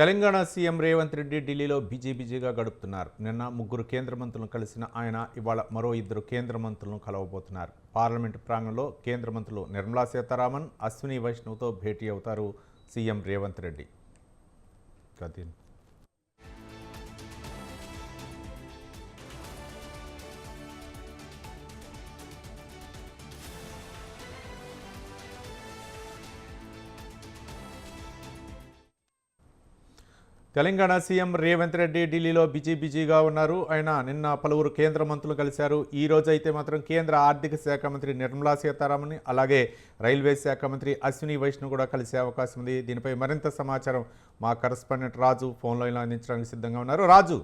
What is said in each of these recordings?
Telangana CM Revanth Reddy ఢిల్లీలో busy బిజీగా గడుపుతున్నారు. నిన్న ముగ్గురు కేంద్ర మంత్రులను కలిసిన ఆయన ఇవాళ మరో ఇద్దరు కేంద్ర మంత్రులను కలవబోతున్నారు. పార్లమెంటు ప్రాంగణంలో కేంద్ర మంత్రులు నిర్మలా సీతారామన్ అశ్విని వైష్ణవ్తో భేటీ అవుతారు సీఎం రేవంత్ రెడ్డి. తెలంగాణ సీఎం రేవంత్ రెడ్డి ఢిల్లీలో బిజీ బిజీగా ఉన్నారు. ఆయన నిన్న పలువురు కేంద్ర మంత్రులు కలిశారు. ఈ రోజు అయితే మాత్రం కేంద్ర ఆర్థిక శాఖ మంత్రి నిర్మలా సీతారామన్ అలాగే రైల్వే శాఖ మంత్రి అశ్విని వైష్ణవ్ కూడా కలిసే అవకాశం ఉంది. దీనిపై మరింత సమాచారం మా కరస్పాండెంట్ రాజు ఫోన్లో అందించడానికి సిద్ధంగా ఉన్నారు. రాజు.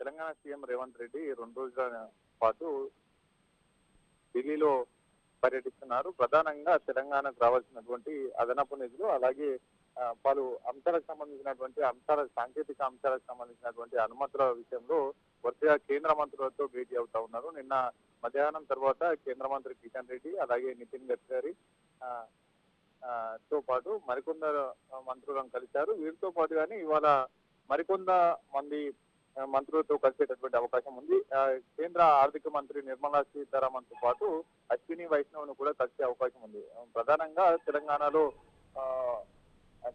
తెలంగాణ సీఎం రేవంత్ రెడ్డి రెండు రోజుల పాటు ఢిల్లీలో పర్యటిస్తున్నారు. ప్రధానంగా తెలంగాణకు రావాల్సినటువంటి అదనపు నిధులు అలాగే పలు అంశాలకు సంబంధించినటువంటి అంశాల సాంకేతిక అంశాలకు సంబంధించినటువంటి అనుమతుల విషయంలో వరుసగా కేంద్ర మంత్రులతో భేటీ అవుతా ఉన్నారు. నిన్న మధ్యాహ్నం తర్వాత కేంద్ర మంత్రి కిషన్ రెడ్డి అలాగే నితిన్ గడ్కరీ తో పాటు మరికొందరు మంత్రులను కలిశారు. వీరితో పాటు కానీ ఇవాళ మరికొంత మంది మంత్రులతో కలిసేటటువంటి అవకాశం ఉంది. కేంద్ర ఆర్థిక మంత్రి నిర్మలా సీతారామన్తో పాటు అశ్విని వైష్ణవ్ను కూడా కలిసే అవకాశం ఉంది. ప్రధానంగా తెలంగాణలో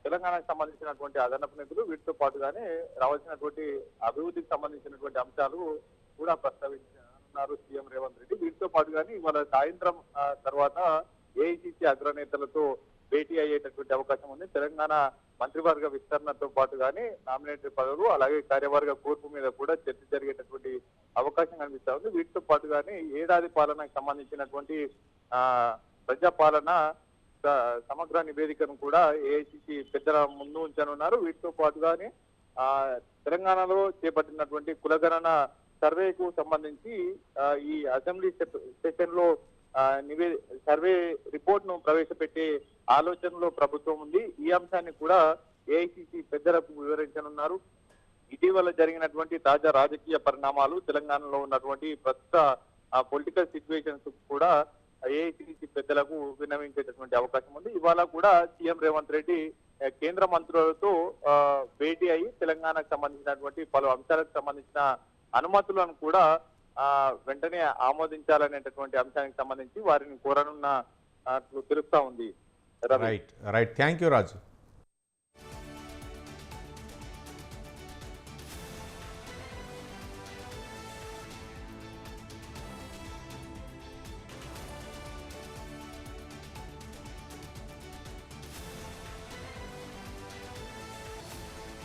తెలంగాణకు సంబంధించినటువంటి అదనపు నిధులు వీటితో పాటుగానే రావాల్సినటువంటి అభివృద్ధికి సంబంధించినటువంటి అంశాలు కూడా ప్రస్తావించారు సీఎం రేవంత్ రెడ్డి. వీటితో పాటుగానే ఇవాళ సాయంత్రం తర్వాత ఏఐసిసి అగ్రనేతలతో భేటీ అయ్యేటటువంటి అవకాశం ఉంది. తెలంగాణ మంత్రివర్గ విస్తరణతో పాటు కానీ నామినేటెడ్ పదవులు అలాగే కార్యవర్గ కూర్పు మీద కూడా చర్చ జరిగేటటువంటి అవకాశం కనిపిస్తా ఉంది. వీటితో పాటు కానీ ఏడాది పాలనకు సంబంధించినటువంటి ఆ ప్రజాపాలన సమగ్ర నివేదికను కూడా ఏఐసిసి పెద్దల ముందు ఉంచనున్నారు. వీటితో పాటుగానే ఆ తెలంగాణలో చేపట్టినటువంటి కులగణన సర్వేకు సంబంధించి ఈ అసెంబ్లీ సెషన్లో నివే సర్వే రిపోర్ట్ను ప్రవేశపెట్టే ఆలోచనలో ప్రభుత్వం ఉంది. ఈ అంశాన్ని కూడా ఏఐసిసి పెద్దలకు వివరించనున్నారు. ఇటీవల జరిగినటువంటి తాజా రాజకీయ పరిణామాలు తెలంగాణలో ఉన్నటువంటి ప్రస్తుత పొలిటికల్ సిచ్యువేషన్స్ కూడా ఏఐసిసి పెద్దలకు విన్నవించేటటువంటి అవకాశం ఉంది. ఇవాళ కూడా సీఎం రేవంత్ రెడ్డి కేంద్ర మంత్రులతో ఆ, భేటీ అయ్యి తెలంగాణకు సంబంధించినటువంటి పలు అంశాలకు సంబంధించిన అనుమతులను కూడా వెంటనే ఆమోదించాలనేటటువంటి అంశానికి సంబంధించి వారిని కోరనున్న ఆ, తెలుస్తా ఉంది. Right right thank you Raju